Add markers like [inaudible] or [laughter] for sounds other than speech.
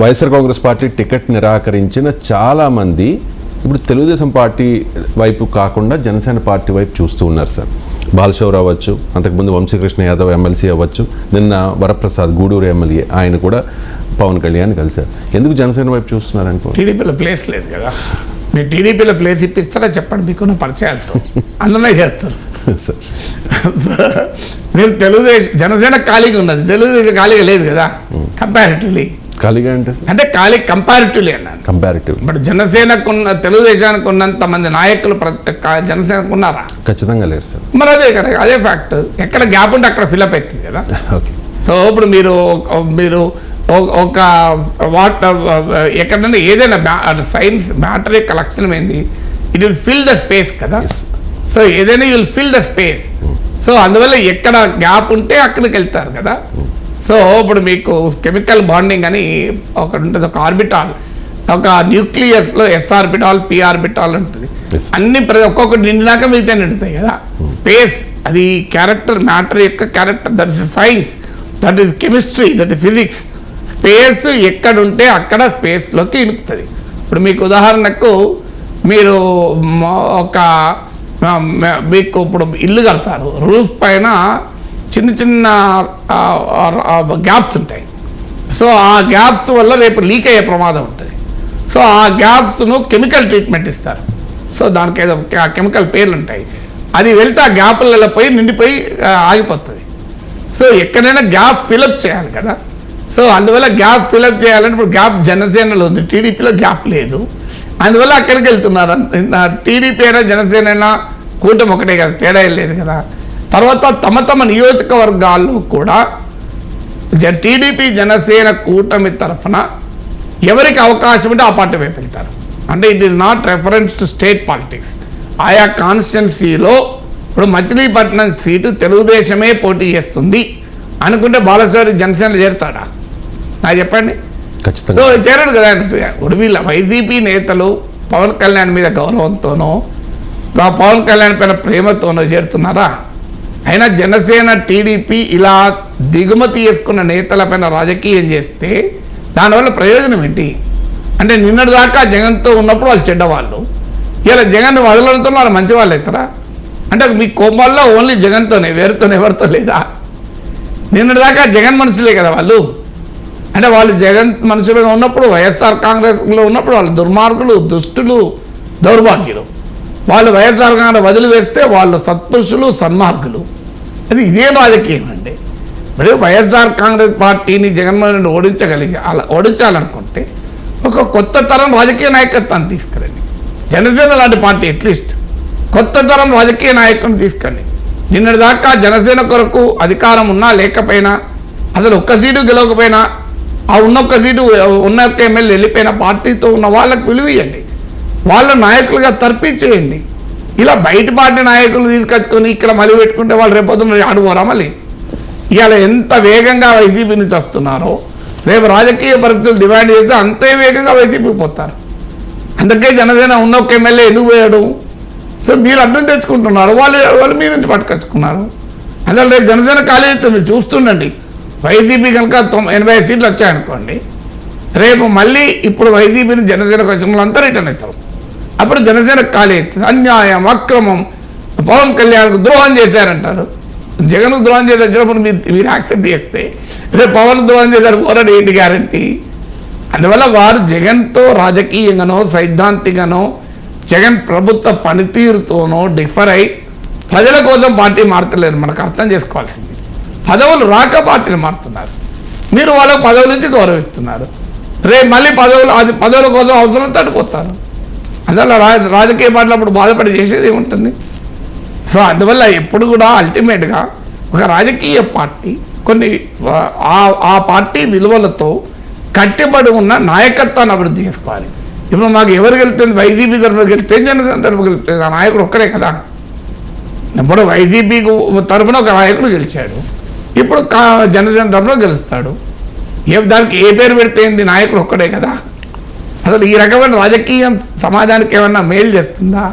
YSR Congress party ticket నిరాకరించిన చాలా మంది ఇప్పుడు తెలుగుదేశం పార్టీ వైపు కాకుండా జనసేన పార్టీ వైపు చూస్తూ ఉన్నారు సార్. బాలశౌర్ అవ్వచ్చు అంతకుముందు వంశీకృష్ణ యాదవ్ ఎమ్మెల్సీ అవ్వచ్చు నిన్న వరప్రసాద్ గూడూరు ఎమ్మెల్యే ఆయన కూడా పవన్ కళ్యాణ్ కలిశారు. ఎందుకు జనసేన వైపు చూస్తున్నారు అనుకో? టీడీపీలో ప్లేస్ లేదు కదా. మీరు టీడీపీలో ప్లేస్ ఇప్పిస్తారా చెప్పండి మీకున్న పరిచయాలతో అందులోనే చేస్తారు. [laughs] సార్. మీరు తెలుగుదేశం జనసేన ఖాళీగా ఉన్నది. తెలుగుదేశం ఖాళీగా లేదు కదా. కంపారిటివ్లీ ఖాళీగా అంటే? అంటే ఖాళీ కంపారిటివ్లీ అన్నాను కంపారిటివ్ ఇప్పుడు జనసేనకు ఉన్న తెలుగుదేశానికి ఉన్నంత మంది నాయకులు జనసేనకు ఉన్నారా? ఖచ్చితంగా లేరు సార్. మరి అదే కదా అదే ఫ్యాక్ట్ ఎక్కడ గ్యాప్ ఉంటే అక్కడ ఫిల్అప్ అవుతుంది కదా. ఓకే. సో ఇప్పుడు మీరు మీరు ఒక- వాట్ ఎక్కడైనా ఏదైనా సైన్స్ మ్యాటర్ యొక్క లక్షణం ఏంది? It will fill the space కదా. సో ఏదైనా will fill the space so అందువల్ల ఎక్కడ గ్యాప్ ఉంటే అక్కడికి వెళ్తారు కదా. సో ఇప్పుడు మీకు కెమికల్ బాండింగ్ అని ఒకటి ఉంటుంది. ఒక ఆర్బిటాల్. ఒక న్యూక్లియస్లో ఎస్ ఆర్బిటాల్ పి ఆర్బిటాల్ ఉంటుంది. అన్ని ప్రతి ఒక్కొక్కటి నిండినాక మిగతా నిండుతాయి కదా. స్పేస్ అది క్యారెక్టర్ మ్యాటర్ యొక్క character that is science that is chemistry that is physics space ఎక్కడుంటే అక్కడ స్పేస్లోకి ఇనుకుతుంది. ఇప్పుడు మీకు ఉదాహరణకు మీరు ఒక మీకు ఇప్పుడు ఇల్లు కడతారు. రూఫ్ పైన చిన్న చిన్న గ్యాప్స్ ఉంటాయి. సో ఆ గ్యాప్స్ వల్ల రేపు లీక్ అయ్యే ప్రమాదం ఉంటుంది. సో ఆ గ్యాప్స్ను కెమికల్ ట్రీట్మెంట్ ఇస్తారు. సో దానికి ఏదో కెమికల్ పేర్లు ఉంటాయి అది వెళ్తే ఆ గ్యాప్లలో పోయి నిండిపోయి ఆగిపోతుంది. సో ఎక్కడైనా గ్యాప్ ఫిలప్ చేయాలి కదా. సో అందువల్ల గ్యాప్ ఫిలప్ చేయాలంటే ఇప్పుడు గ్యాప్ జనసేనలో ఉంది. టీడీపీలో గ్యాప్ లేదు. అందువల్ల అక్కడికి వెళ్తున్నారు. టీడీపీ అయినా జనసేన అయినా కూటమి ఒకటే కదా తేడా లేదు కదా. తర్వాత తమ తమ నియోజకవర్గాల్లో కూడా టీడీపీ జనసేన కూటమి తరఫున ఎవరికి అవకాశం ఉంటే ఆ పార్టీ వైపు వెళ్తారు. అంటే it is not reference to state politics ఆయా కాన్స్టిట్యున్సీలో ఇప్పుడు మచిలీపట్నం సీటు తెలుగుదేశమే పోటీ చేస్తుంది అనుకుంటే బాలసారి జనసేన చేరుతాడా? నాకు చెప్పండి. సో ఖచ్చితంగా చేరడు కదా ఇప్పుడు వీళ్ళ వైసీపీ నేతలు పవన్ కళ్యాణ్ మీద గౌరవంతోనో పవన్ కళ్యాణ్ పైన ప్రేమతోనో చేరుతున్నారా? అయినా జనసేన టీడీపీ ఇలా దిగుమతి చేసుకున్న నేతలపైన రాజకీయం చేస్తే దానివల్ల ప్రయోజనం ఏంటి? అంటే నిన్నటి దాకా జగన్తో ఉన్నప్పుడు వాళ్ళు చెడ్డవాళ్ళు. ఇలా జగన్ వదలడంతో వాళ్ళు మంచి వాళ్ళు అవుతారా? అంటే మీ కొమ్మల్లో ఓన్లీ జగన్తోనే వేరుతోనే ఎవరితో లేదా? నిన్నటి దాకా జగన్ మనుషులే కదా వాళ్ళు. అంటే వాళ్ళు జగన్ మనుషులుగా ఉన్నప్పుడు వైఎస్ఆర్ కాంగ్రెస్లో ఉన్నప్పుడు వాళ్ళు దుర్మార్గులు దుష్టులు దౌర్భాగ్యులు. వాళ్ళు వైఎస్ఆర్ కాంగ్రెస్ వదిలివేస్తే వాళ్ళు సత్పురుషులు సన్మార్గులు. అది ఇదే రాజకీయం అండి మరి వైఎస్ఆర్ కాంగ్రెస్ పార్టీని జగన్మోహన్ రెడ్డి ఓడించగలిగి అలా ఓడించాలనుకుంటే ఒక కొత్త తరం రాజకీయ నాయకత్వాన్ని తీసుకురండి. జనసేన లాంటి పార్టీ అట్లీస్ట్ కొత్త తరం రాజకీయ నాయకుని తీసుకురండి. నిన్నటి దాకా జనసేన కొరకు అధికారం ఉన్నా లేకపోయినా అసలు ఒక్క సీటు గెలవకపోయినా ఆ ఉన్న ఒక్క సీటు ఉన్న ఒక్క ఎమ్మెల్యే వెళ్ళిపోయిన పార్టీతో ఉన్న వాళ్ళకు విలువ ఇవ్వండి. వాళ్ళ నాయకులుగా తర్పించేయండి ఇలా బయట పార్టీ నాయకులు తీసుకొచ్చుకొని ఇక్కడ మళ్ళీ పెట్టుకుంటే వాళ్ళు రేపొద్దున ఆడుకోరా మళ్ళీ? ఇవాళ ఎంత వేగంగా వైసీపీ నుంచి వస్తున్నారో రేపు రాజకీయ పరిస్థితులు డిమాండ్ చేస్తే అంతే వేగంగా వైసీపీ పోతారు. అందుకే జనసేన ఉన్న ఒక ఎమ్మెల్యే ఎందుకు పోయాడు? సో మీరు అడ్డం తెచ్చుకుంటున్నారు వాళ్ళు వాళ్ళు మీ నుంచి పట్టుకొచ్చుకున్నారు. అందులో రేపు జనసేన ఖాళీ అయితే మీరు చూస్తుండండి. వైసీపీ కనుక తొంభై ఎనభై సీట్లు వచ్చాయనుకోండి రేపు మళ్ళీ ఇప్పుడు వైసీపీని జనసేనకు వచ్చిన వాళ్ళంతా రిటర్న్ అవుతారు. అప్పుడు జనసేన ఖాళీ అవుతుంది అన్యాయం అక్రమం పవన్ కళ్యాణ్కు ద్రోహం చేశారంటారు. జగన్ ద్రోహం చేసి వచ్చినప్పుడు మీరు మీరు యాక్సెప్ట్ చేస్తే రేపు పవన్ ద్రోహం చేశారు పోరాడు ఏంటి గ్యారంటీ? అందువల్ల వారు జగన్తో రాజకీయంగానో సైద్ధాంతికనో జగన్ ప్రభుత్వ పనితీరుతోనో డిఫర్ అయి ప్రజల కోసం పార్టీ మారతలేరు. మనకు అర్థం చేసుకోవాల్సింది. పదవులు రాక పార్టీలు మారుతున్నారు. మీరు వాళ్ళ పదవుల నుంచి గౌరవిస్తున్నారు. రేపు మళ్ళీ పదవులు అది పదవుల కోసం అవసరం తట్టుకొస్తారు అందువల్ల రా రాజకీయ పార్టీలు అప్పుడు బాధపడి చేసేది ఏముంటుంది? సో అందువల్ల ఎప్పుడు కూడా అల్టిమేట్గా ఒక రాజకీయ పార్టీ కొన్ని ఆ- ఆ పార్టీ విలువలతో కట్టుబడి ఉన్న నాయకత్వాన్ని అభివృద్ధి చేసుకోవాలి. ఇప్పుడు మాకు ఎవరు గెలుస్తుంది వైసీపీ తరఫున గెలిస్తే జనసేన తరఫు గెలుస్తుంది ఆ నాయకుడు ఒక్కడే కదా. ఇప్పుడు వైసీపీ తరఫున ఒక నాయకుడు గెలిచాడు. ఇప్పుడు కా- జనసేన తరఫున గెలుస్తాడు. ఏ దానికి ఏ పేరు పెడితే నాయకుడు ఒక్కడే కదా. అసలు ఈ రకమైన రాజకీయం సమాజానికి ఏమన్నా మేలు చేస్తుందా?